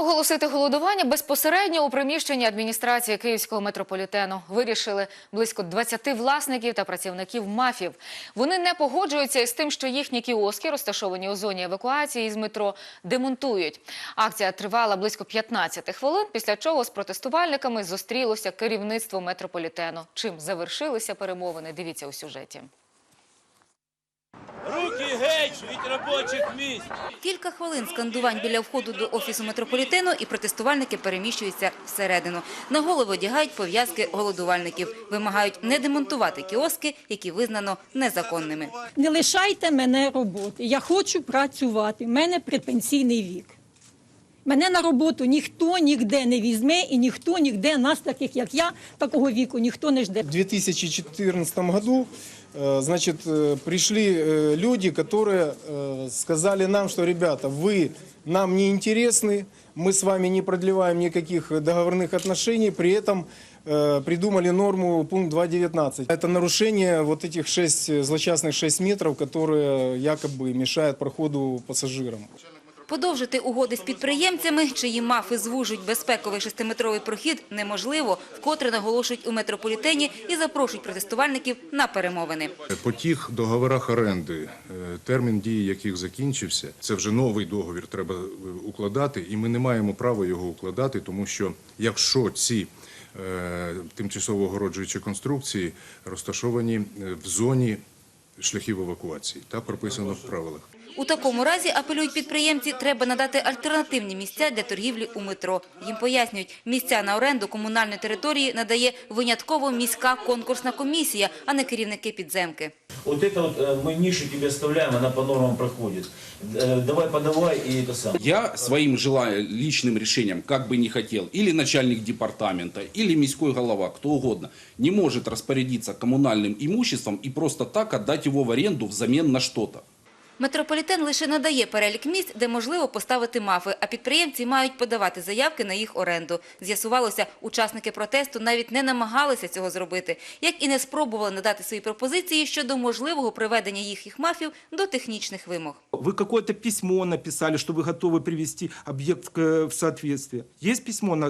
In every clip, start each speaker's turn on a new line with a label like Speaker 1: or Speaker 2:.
Speaker 1: Оголосити голодування безпосередньо у приміщенні адміністрації Київського метрополітену вирішили близько 20 власників та працівників мафів. Вони не погоджуються із тим, що їхні кіоски, розташовані у зоні евакуації із метро, демонтують. Акція тривала близько 15 хвилин, після чого з протестувальниками зустрілося керівництво метрополітену. Чим завершилися перемовини? Дивіться у сюжеті.
Speaker 2: Руки геть від робочих місць!
Speaker 3: Кілька хвилин скандувань біля входу до офісу метрополітену і протестувальники переміщуються всередину. На голови одягають пов'язки голодувальників. Вимагають не демонтувати кіоски, які визнано незаконними.
Speaker 4: Не лишайте мене роботи. Я хочу працювати. У мене предпенсійний вік. Мене на роботу ніхто ніде не візьме, і ніхто ніде нас, таких як я, такого віку, ніхто не жде.
Speaker 5: В 2014 году э, значит, э, пришли э, люди, которые э, сказали нам, что, ребята, вы нам не интересны, мы с вами не продлеваем никаких договорных отношений, при этом э, придумали норму пункт 2.19. Это нарушение вот этих 6, злочастных 6 метров, которые якобы мешают проходу пассажирам.
Speaker 3: Подовжити угоди з підприємцями, чиї мафи звужують безпековий шестиметровий прохід, неможливо, вкотре наголошують у метрополітені і запрошують протестувальників на перемовини.
Speaker 6: По тих договорах оренди, е, термін дії яких закінчився, це вже новий договір треба е, укладати, і ми не маємо права його укладати, тому що якщо ці е, тимчасово огороджуючі конструкції розташовані в зоні шляхів евакуації, так прописано в правилах.
Speaker 3: У такому разі, апелюють підприємці, треба надати альтернативні місця для торгівлі у метро. Їм пояснюють, місця на оренду комунальної території надає винятково міська конкурсна комісія, а не керівники підземки.
Speaker 2: Вот это вот э, мы нишу тебе оставляем, она по нормам проходит. Э, Давай подавай и это самое.
Speaker 7: Я своим желаю, личным решением, как бы не хотел, или начальник департамента, или міський голова, кто угодно, не может распорядиться коммунальным имуществом и просто так отдать его в аренду взамен на что-то.
Speaker 3: Метрополітен лише надає перелік місць, де можливо поставити мафи, а підприємці мають подавати заявки на їх оренду. З'ясувалося, учасники протесту навіть не намагалися цього зробити, як і не спробували надати свої пропозиції щодо можливого приведення їхніх мафів до технічних вимог.
Speaker 8: Вы какое-то письмо написали, что вы готовы привести объект к- в соответствие. Есть письмо на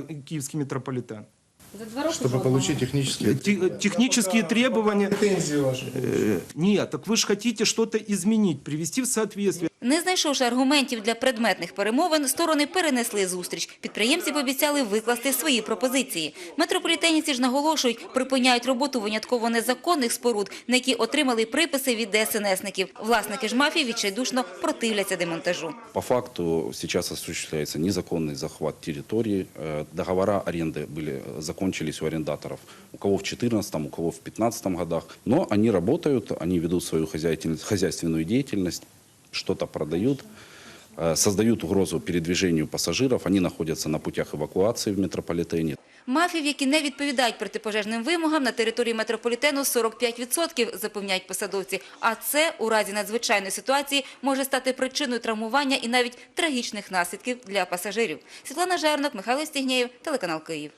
Speaker 8: киевский
Speaker 6: получить технічні
Speaker 8: Те- Технические требования.
Speaker 5: Претензии ваши.
Speaker 8: Э, Нет, так вы же хотите что-то изменить, привести в соответствие.
Speaker 3: Не знайшовши аргументів для предметних перемовин, сторони перенесли зустріч. Підприємці пообіцяли викласти свої пропозиції. Метрополітенівці ж наголошують, припиняють роботу винятково незаконних споруд, на які отримали приписи від ДСНСників. Власники ж мафії відчайдушно противляться демонтажу.
Speaker 7: По факту сейчас осуществляется незаконный захват территории. Э, Договора аренды были, э, закончились у арендаторов. У кого в 2014, у кого в 2015 годах. Но они работают, они ведут свою хозяйственность- хозяйственную деятельность, что-то продают, э, создают угрозу передвижению пассажиров. Они находятся на путях эвакуации в метрополитене.
Speaker 3: Мафів, які не відповідають протипожежним вимогам, на території метрополітену 45%, запевняють посадовці. А це у разі надзвичайної ситуації може стати причиною травмування і навіть трагічних наслідків для пасажирів. Світлана Жернок, Михайло Стігнєєв, телеканал Київ.